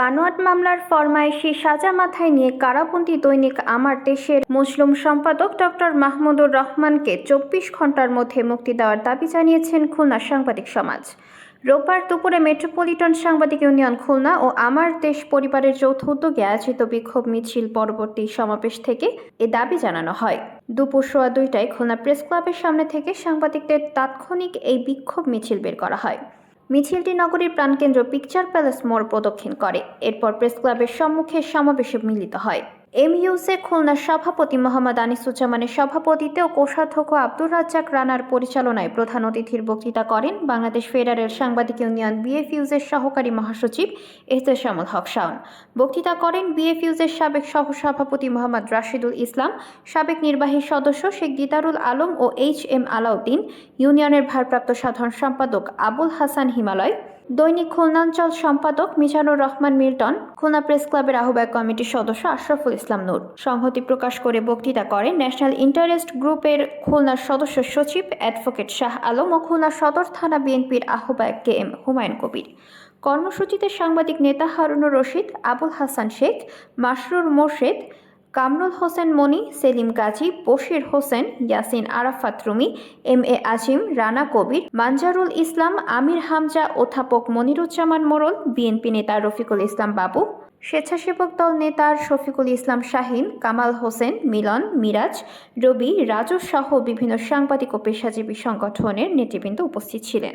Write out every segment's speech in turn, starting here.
বানোয়াট মামলার ফরমায়েশি সাজা মাথায় নিয়ে কারাবন্দী দৈনিক আমার দেশের মুসলিম সম্পাদক ডক্টর মাহমুদুর রহমানকে চব্বিশ ঘণ্টার মধ্যে মুক্তি দেওয়ার দাবি জানিয়েছেন খুলনা সাংবাদিক সমাজ। রোববার দুপুরে মেট্রোপলিটন সাংবাদিক ইউনিয়ন খুলনা ও আমার দেশ পরিবারের যৌথ উদ্যোগে আয়োজিত বিক্ষোভ মিছিল পরবর্তী সমাবেশ থেকে এ দাবি জানানো হয়। দুপুর সোয়া দুইটায় খুলনা প্রেস ক্লাবের সামনে থেকে সাংবাদিকদের তাৎক্ষণিক এই বিক্ষোভ মিছিল বের করা হয়। মিছিলটি নগরীর প্রাণকেন্দ্র পিকচার প্যালেস মোড় প্রদক্ষিণ করে। এরপর প্রেস ক্লাবের সম্মুখে সমাবেশে মিলিত হয়। এমইউসে খুলনার সভাপতি মোহাম্মদ আনিসুজ্জামানের সভাপতিত্বে ও কোষাধ্যক্ষ আব্দুর রাজ্জাক রানার পরিচালনায় প্রধান অতিথির বক্তৃতা করেন বাংলাদেশ ফেডারেল সাংবাদিক ইউনিয়ন বিএফইউজের সহকারী মহাসচিব এহতেশামুল হক শাওন। বক্তৃতা করেন বিএফইউজের সাবেক সহসভাপতি মোহাম্মদ রাশিদুল ইসলাম, সাবেক নির্বাহী সদস্য শেখ দিদারুল আলম ও এইচ এম আলাউদ্দিন, ইউনিয়নের ভারপ্রাপ্ত সাধারণ সম্পাদক আবুল হাসান হিমালয় দৈনিক খুলনাঞ্চল সম্পাদক মিজানুর রহমান মিল্টন, খুলনা প্রেস ক্লাবের আহ্বায়ক কমিটির সদস্য আশরাফুল ইসলাম নূর। সংহতি প্রকাশ করে বক্তৃতা করেন ন্যাশনাল ইন্টারেস্ট গ্রুপের খুলনার সদস্য সচিব অ্যাডভোকেট শাহ আলম ও খুলনা সদর থানা বিএনপির আহ্বায়ক কে এম হুমায়ুন কবির। কর্মসূচিতে সাংবাদিক নেতা হারুনুর রশিদ, আবুল হাসান শেখ মাসরুর মোর্শেদ কামরুল হোসেন মনি, সেলিম গাজী বশির হোসেন, ইয়াসিন আরাফাত রুমি, এম এ আজিম, রানা কবির, মানজারুল ইসলাম, আমির হামজা, অধ্যাপক মনিরুজ্জামান মোড়ল, বিএনপি নেতা রফিকুল ইসলাম বাবু, স্বেচ্ছাসেবক দল নেতার শফিকুল ইসলাম শাহিন, কামাল হোসেন, মিলন, মিরাজ, রবি, রাজু সহ বিভিন্ন সাংবাদিক ও পেশাজীবী সংগঠনের নেতৃবৃন্দ উপস্থিত ছিলেন।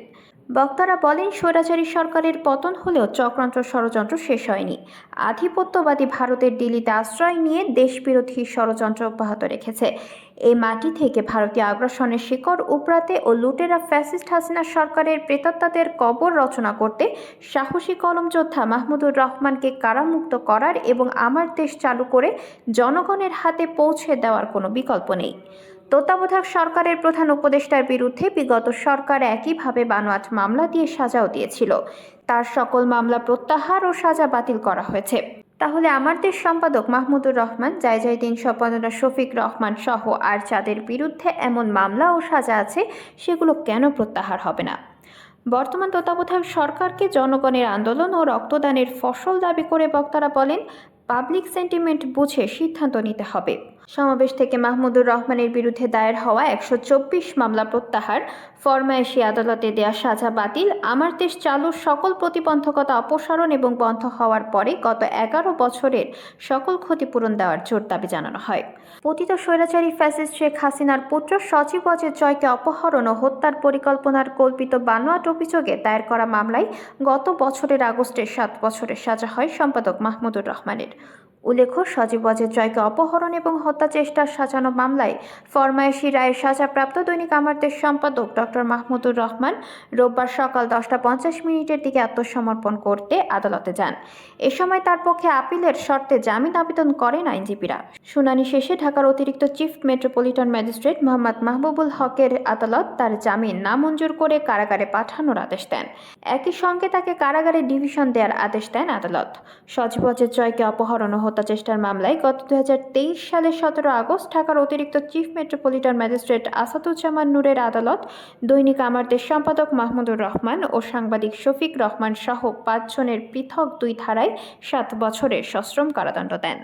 বক্তারা বলেন, স্বৈরাচারী সরকারের পতন হলেও চক্রান্ত ষড়যন্ত্র শেষ হয়নি। আধিপত্যবাদী ভারতের দিল্লিতে আশ্রয় নিয়ে দেশবিরোধী ষড়যন্ত্র অব্যাহত রেখেছে। এই মাটি থেকে ভারতীয় আগ্রাসনের শিকড় উপড়াতে ও লুটেরা ফ্যাসিস্ট হাসিনা সরকারের প্রেতাত্মাদের কবর রচনা করতে সাহসী কলম যোদ্ধা মাহমুদুর রহমানকে কারামুক্ত করার এবং আমার দেশ চালু করে জনগণের হাতে পৌঁছে দেওয়ার কোনো বিকল্প নেই। তত্ত্বাবধায়ক সরকারের প্রধান উপদেষ্টার বিরুদ্ধে বিগত সরকার একইভাবে বানোয়াট মামলা দিয়ে সাজাও দিয়েছিল। তার সকল মামলা প্রত্যাহার ও সাজা বাতিল করা হয়েছে। তাহলে আমার দেশ সম্পাদক মাহমুদুর রহমান জায়জাইদিন সম্পাদনা শফিক রহমান সহ আর যাদের বিরুদ্ধে এমন মামলা ও সাজা আছে, সেগুলো কেন প্রত্যাহার হবে না? বর্তমান তত্ত্বাবধায়ক সরকারকে জনগণের আন্দোলন ও রক্তদানের ফসল দাবি করে বক্তারা বলেন, পাবলিক সেন্টিমেন্ট বুঝে সিদ্ধান্ত নিতে হবে। সমাবেশ থেকে মাহমুদুর রহমানের বিরুদ্ধে দায়ের হওয়া একশো চব্বিশ মামলা প্রত্যাহার। ফরমায়েশি আদালতে দেয়া সাজা বাতিল। আমার দেশ চালুর সকল প্রতিবন্ধকতা অপসারণ এবং বন্ধ হওয়ার পরে গত এগারো বছরের সকল ক্ষতিপূরণ দেওয়ার জোর দাবি জানানো হয়। পতিত স্বৈরাচারী ফ্যাসিস্ট শেখ হাসিনার পুত্র সচিব অজয় জয়কে অপহরণ ও হত্যার পরিকল্পনার কল্পিত বানোয়াট অভিযোগে দায়ের করা মামলায় গত বছরের আগস্টে সাত বছরের সাজা হয় সম্পাদক মাহমুদুর রহমানের। উল্লেখ্য, সজীব অজয় জয়কে অপহরণ এবং হত্যা চেষ্টার সাজানো মামলায় ফরমায়েশি রায়ের সাজাপ্রাপ্ত দৈনিক আমার দেশ সম্পাদক ডক্টর মাহমুদুর রহমান রোববার সকাল দশটা পঞ্চাশ মিনিটের দিকে আত্মসমর্পণ করতে আদালতে যান। এ সময় তার পক্ষে আপিলের শর্তে জামিন আবেদন করেন আইনজীবীরা। শুনানি শেষে ঢাকার অতিরিক্ত chief metropolitan magistrate Mohammad Mahbubul হকের আদালত তার জামিন নামঞ্জুর করে কারাগারে পাঠানোর আদেশ দেন। একই সঙ্গে তাকে কারাগারে ডিভিশন দেওয়ার আদেশ দেন আদালত। সজীব জয়কে অপহরণ ও হত্যা চেষ্টার মামলায় গত দুহাজার তেইশ সালের সতেরো আগস্ট ঢাকার অতিরিক্ত চিফ মেট্রোপলিটন ম্যাজিস্ট্রেট আসাদুজ্জামান নূরের আদালত, দৈনিক আমারদের সম্পাদক মাহমুদুর রহমান ও সাংবাদিক শফিক রহমান সহ পাঁচজনের পৃথক দুই ধারায় সাত বছরের সশ্রম কারাদণ্ড দেন।